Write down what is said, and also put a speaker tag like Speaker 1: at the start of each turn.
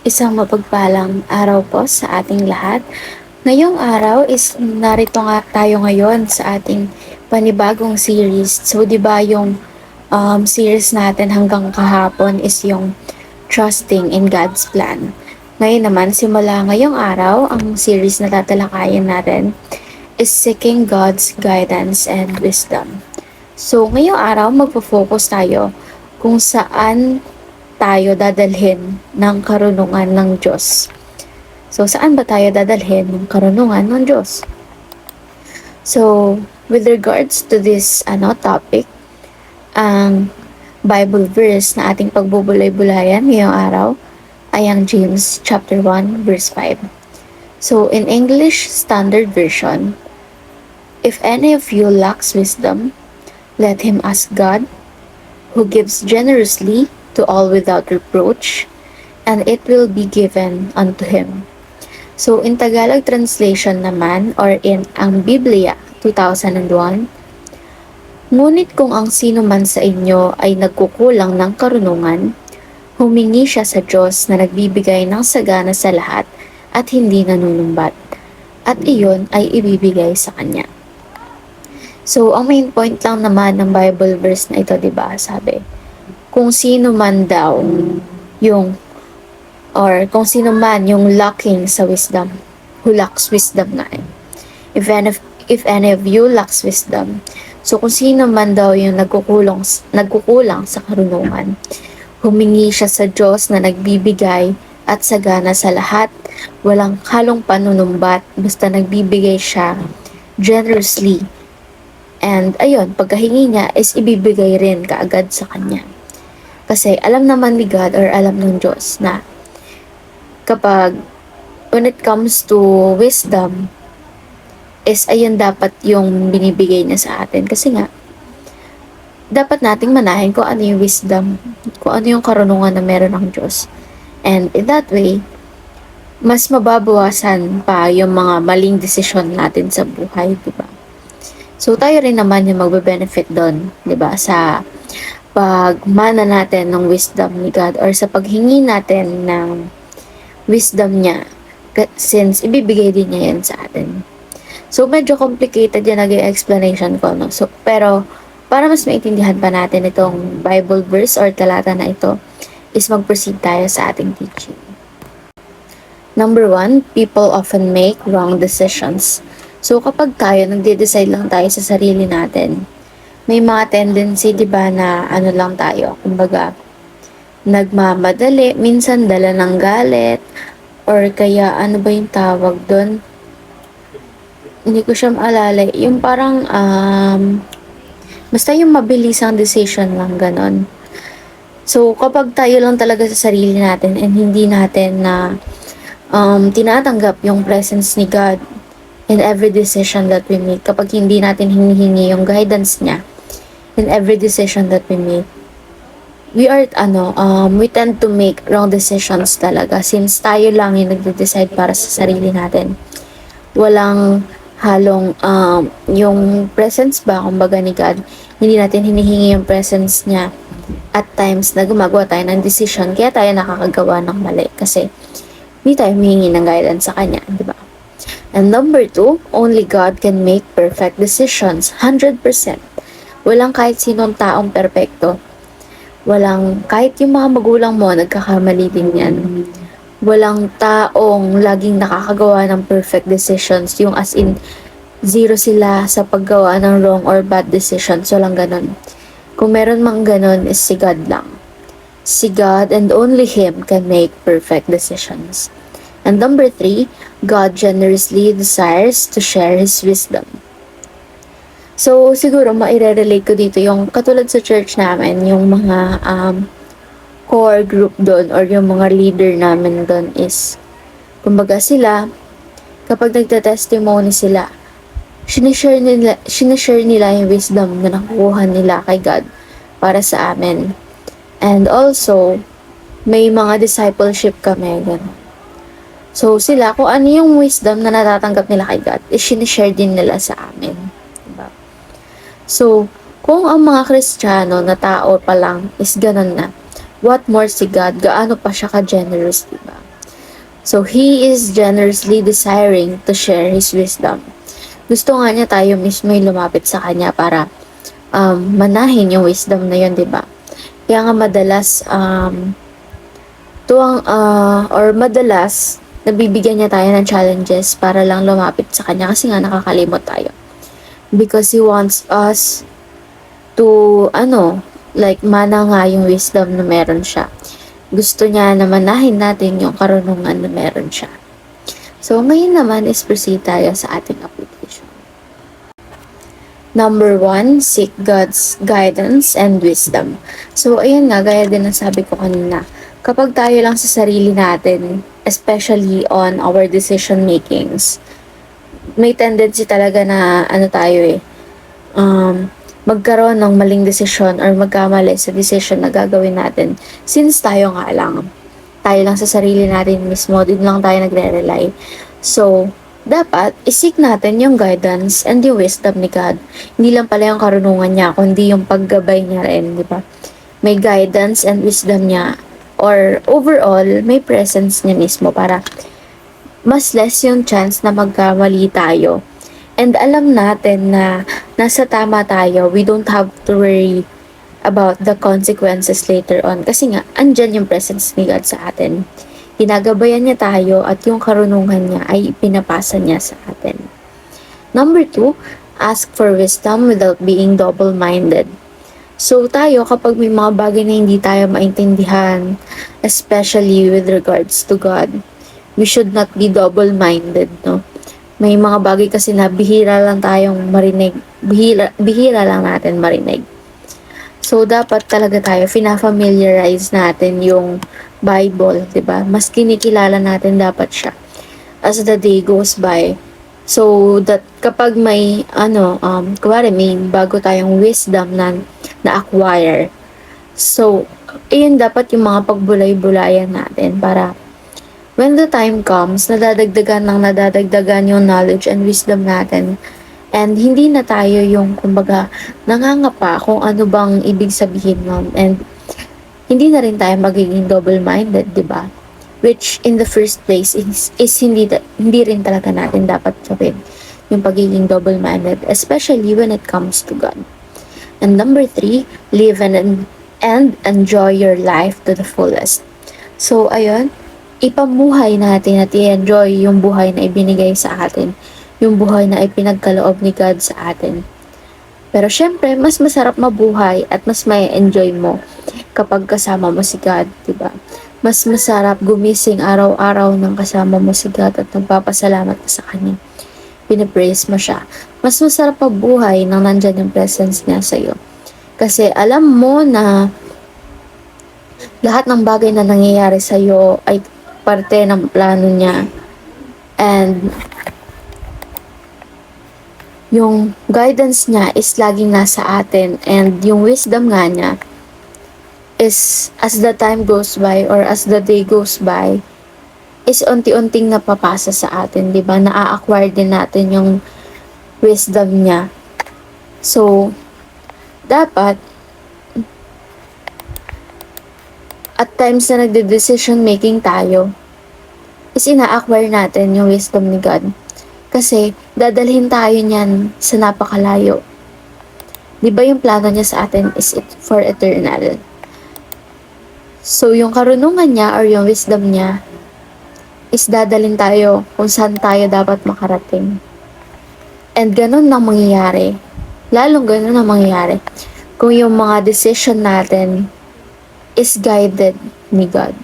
Speaker 1: Isang mapagpalang araw po sa ating lahat. Ngayong araw is narito nga tayo ngayon sa ating panibagong series. So, di ba yung um, series natin hanggang kahapon is yung Trusting in God's Plan. Ngayon naman, simula ngayong araw, ang series na tatalakayin natin is Seeking God's Guidance and Wisdom. So, ngayong araw, magpo-focus tayo kung saan tayo dadalhin ng karunungan ng Diyos. So, saan ba tayo dadalhin ng karunungan ng Diyos? So, with regards to this ano topic, ang Bible verse na ating pagbubulay-bulayan ngayong araw ay ang James chapter 1 verse 5. So, in English Standard Version, If any of you lacks wisdom, let him ask God, who gives generously to all without reproach, and it will be given unto him. So, in Tagalog translation naman, or in ang Biblia 2001, Ngunit kung ang sino man sa inyo ay nagkukulang ng karunungan, humingi siya sa Diyos na nagbibigay ng sagana sa lahat at hindi nanunumbat, at iyon ay ibibigay sa Kanya. So, ang main point lang naman ng Bible verse na ito, di ba? Sabi, kung sino man daw yung or kung sino man yung lacking sa wisdom who lacks wisdom nga eh. if any of, if any of you lacks wisdom so kung sino man daw yung nagkukulong nagkukulang sa karunungan humingi siya sa Diyos na nagbibigay at sagana sa lahat. Walang halong panunumbat basta nagbibigay siya generously. And ayun pagkahingi niya is ibibigay rin kaagad sa kanya kasi alam naman ni God or alam ng Diyos na kapag when it comes to wisdom, is ayun dapat yung binibigay niya sa atin. Kasi nga, dapat nating manahin kung ano yung wisdom, kung ano yung karunungan na meron ng Diyos. And in that way, mas mababawasan pa yung mga maling desisyon natin sa buhay, di ba? So, tayo rin naman yung magbe-benefit doon, di ba? Sa pagmana natin ng wisdom ni God or sa paghingi natin ng wisdom niya since ibibigay din niya yan sa atin. So, medyo complicated yan naging explanation ko. No? So, pero, para mas maintindihan pa natin itong Bible verse or talata na ito, is mag-proceed tayo sa ating teaching. Number one, people often make wrong decisions. So, kapag tayo, nagde-decide lang tayo sa sarili natin, may mga tendency, di ba, na ano lang tayo, kumbaga, nagmamadali, minsan dala ng galit, or kaya ano ba yung tawag doon? Hindi ko siya maalala. Yung parang, um, basta yung mabilisang decision lang, ganon. So, kapag tayo lang talaga sa sarili natin and hindi natin na um, tinatanggap yung presence ni God in every decision that we make, kapag hindi natin hinihingi yung guidance niya, in every decision that we make. We are, ano, um, we tend to make wrong decisions talaga since tayo lang yung nagde-decide para sa sarili natin. Walang halong um, yung presence ba, kumbaga ni God, hindi natin hinihingi yung presence niya at times na gumagawa tayo ng decision kaya tayo nakakagawa ng mali kasi hindi tayo humihingi ng guidance sa Kanya, di ba? And number two, only God can make perfect decisions, 100%. Walang kahit sinong taong perpekto. Walang, kahit yung mga magulang mo, nagkakamali din yan. Walang taong laging nakakagawa ng perfect decisions. Yung as in, zero sila sa paggawa ng wrong or bad decisions. Walang ganon. Kung meron mang ganon, is si God lang. Si God and only Him can make perfect decisions. And number three, God generously desires to share His wisdom. So, siguro maire-relate ko dito yung katulad sa church namin, yung mga um, core group doon or yung mga leader namin doon is, kumbaga sila, kapag nagta-testimony sila, sinishare nila, sinishare nila yung wisdom na nakukuha nila kay God para sa amin. And also, may mga discipleship kami, gano'n. So, sila, kung ano yung wisdom na natatanggap nila kay God, is sinishare din nila sa amin. So, kung ang mga Kristiyano na tao pa lang is ganun na, what more si God, gaano pa siya ka-generous, diba? So, He is generously desiring to share His wisdom. Gusto nga niya tayo mismo yung lumapit sa Kanya para um, manahin yung wisdom na yun, di ba? Kaya nga madalas, um, tuwang, uh, or madalas, nabibigyan niya tayo ng challenges para lang lumapit sa Kanya kasi nga nakakalimot tayo. Because He wants us to, ano, like, mana nga yung wisdom na meron siya gusto niya na manahin natin yung karunungan na meron siya. So, ngayon naman is proceed tayo sa ating application. Number one, seek God's guidance and wisdom. So, ayun nga, gaya din ang sabi ko kanina. Kapag tayo lang sa sarili natin, especially on our decision makings, may tendency talaga na ano tayo eh, um, magkaroon ng maling desisyon or magkamali sa decision na gagawin natin. Since tayo nga lang tayo lang sa sarili natin mismo din lang tayo nagre-rely. So dapat isik natin yung guidance and yung wisdom ni God. Hindi lang pala yung karunungan niya kundi yung paggabay niya rin di ba? May guidance and wisdom niya or overall may presence niya mismo para mas less yung chance na magkamali tayo And alam natin na nasa tama tayo. We don't have to worry about the consequences later on. Kasi nga, andyan yung presence ni God sa atin. Ginagabayan niya tayo at yung karunungan niya ay pinapasa niya sa atin. Number two, ask for wisdom without being double-minded. So tayo, kapag may mga bagay na hindi tayo maintindihan, especially with regards to God, we should not be double-minded, no? May mga bagay kasi na bihira lang tayong marinig. Bihira, bihira lang natin marinig. So, dapat talaga tayo, fina-familiarize natin yung Bible, di ba? Mas kinikilala natin dapat siya as the day goes by. So, that kapag may, ano, um, kuwari, may bago tayong wisdom na na-acquire. So, ayun dapat yung mga pagbulay-bulayan natin para when the time comes, nadadagdagan ng nadadagdagan yung knowledge and wisdom natin. And hindi na tayo yung, kumbaga, nangangapa kung ano bang ibig sabihin nun. And hindi na rin tayo magiging double-minded, di ba? Which in the first place is, is hindi, hindi rin talaga natin dapat gawin yung pagiging double-minded, especially when it comes to God. And number three, live and, and enjoy your life to the fullest. So, ayun, ipamuhay natin at i-enjoy yung buhay na ibinigay sa atin. Yung buhay na ipinagkaloob ni God sa atin. Pero syempre, mas masarap mabuhay at mas may enjoy mo kapag kasama mo si God, di ba? Mas masarap gumising araw-araw ng kasama mo si God at nagpapasalamat ka sa Kanya. Pinapraise mo siya. Mas masarap mabuhay nang nandyan yung presence niya sa iyo. Kasi alam mo na lahat ng bagay na nangyayari sa iyo ay parte ng plano niya. And yung guidance niya is laging nasa atin and yung wisdom nga niya is as the time goes by or as the day goes by is unti-unting napapasa sa atin, 'di ba? Naa-acquire din natin yung wisdom niya. So dapat at times na nagde-decision making tayo, is ina-acquire natin yung wisdom ni God. Kasi, dadalhin tayo niyan sa napakalayo. Di ba yung plano niya sa atin is it for eternal? So, yung karunungan niya or yung wisdom niya is dadalhin tayo kung saan tayo dapat makarating. And ganun na mangyayari. Lalong ganun na mangyayari. Kung yung mga decision natin is guided ni God.